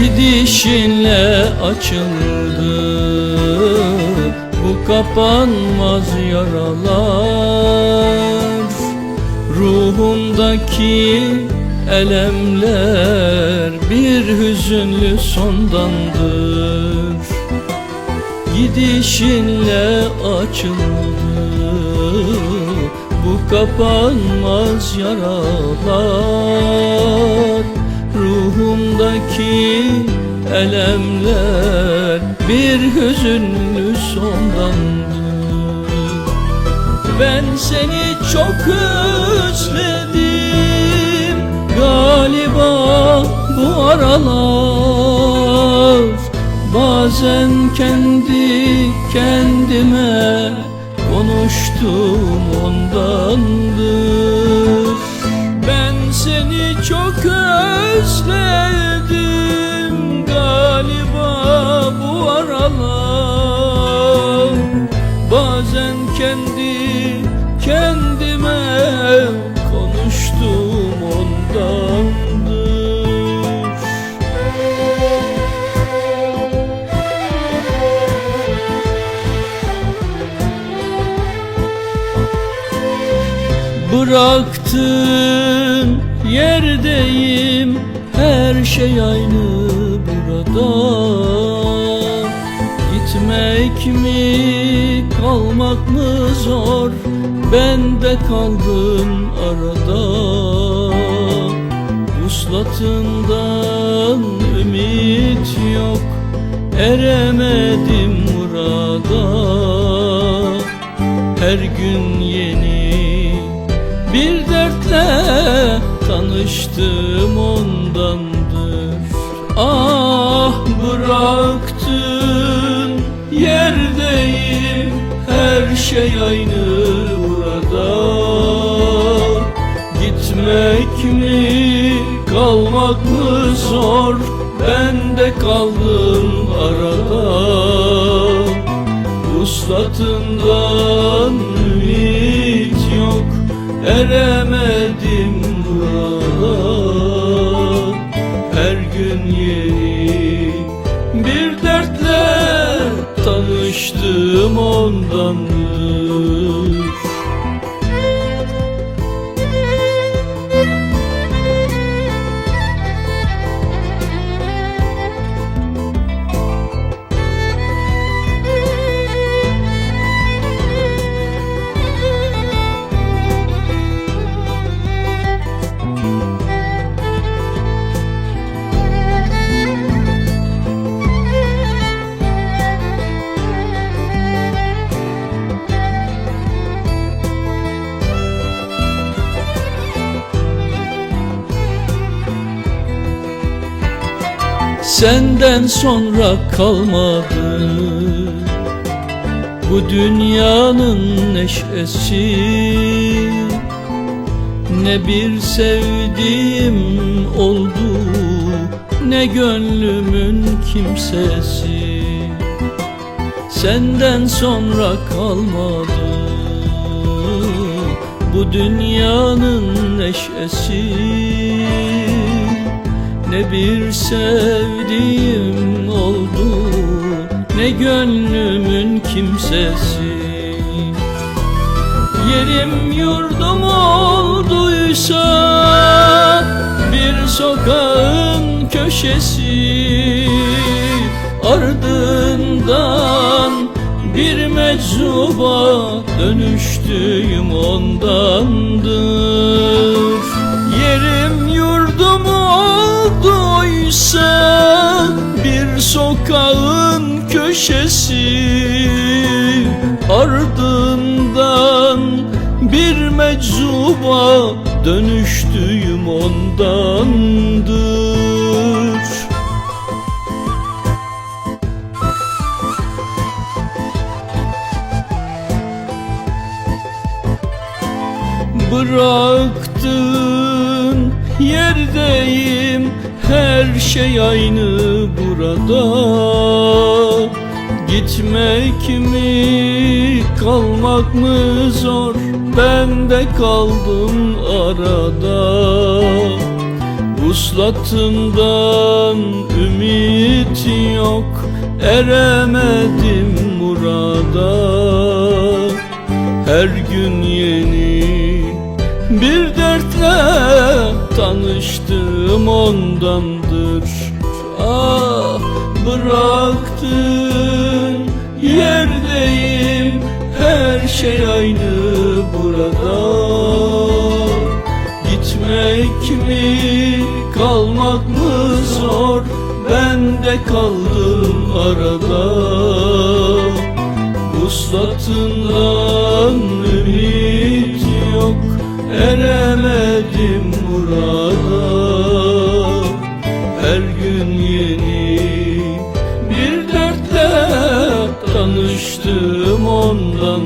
Gidişinle açıldı. Bu kapanmaz yaralar. Ruhumdaki elemler bir hüzünlü sondandır. Gidişinle açıldı. Bu kapanmaz yaralar Ruhumdaki elemler bir hüzünlü sondandır Ben seni çok özledim galiba bu aralar Bazen kendi kendime konuştum ondandır Bazen kendi kendime konuştum ondandır Bıraktığın yerdeyim Her şey aynı burada Gitmek mi kalmak mı zor? Ben de kaldım arada. Vuslatından ümit yok Eremedim murada Her gün yeni bir dertle tanıştım ondandır şey aynı burada. Gitmek mi kalmak mı zor? Ben de kaldım arada. Vuslatından ümit yok Eremedim burada. Her gün tanıştım ondandır Senden sonra kalmadı. Bu dünyanın neşesi. Ne bir sevdiğim oldu Ne gönlümün kimsesi. Senden sonra kalmadı. Bu dünyanın neşesi ne bir sevdiğim oldu Ne gönlümün kimsesi. Yerim yurdum olduysa Bir sokağın köşesi. Ardından bir meczuba dönüştüğüm ondandır. Yerim yurdum olduysa bir sokağın köşesi Ardından bir meczuba dönüştüğüm ondandır. Bıraktın yerdeyim her şey aynı burada. Gitmek mi kalmak mı zor? Ben de kaldım arada. Vuslatından ümit yok Eremedim murada Her gün yeni bir dertle tanıştım ondandır. Ah bıraktın yerdeyim Her şey aynı burada. Gitmek mi kalmak mı zor? Ben de kaldım arada. Vuslatından ümit yok Eremedim murada Her gün yeni bir dertle Tanıştım ondan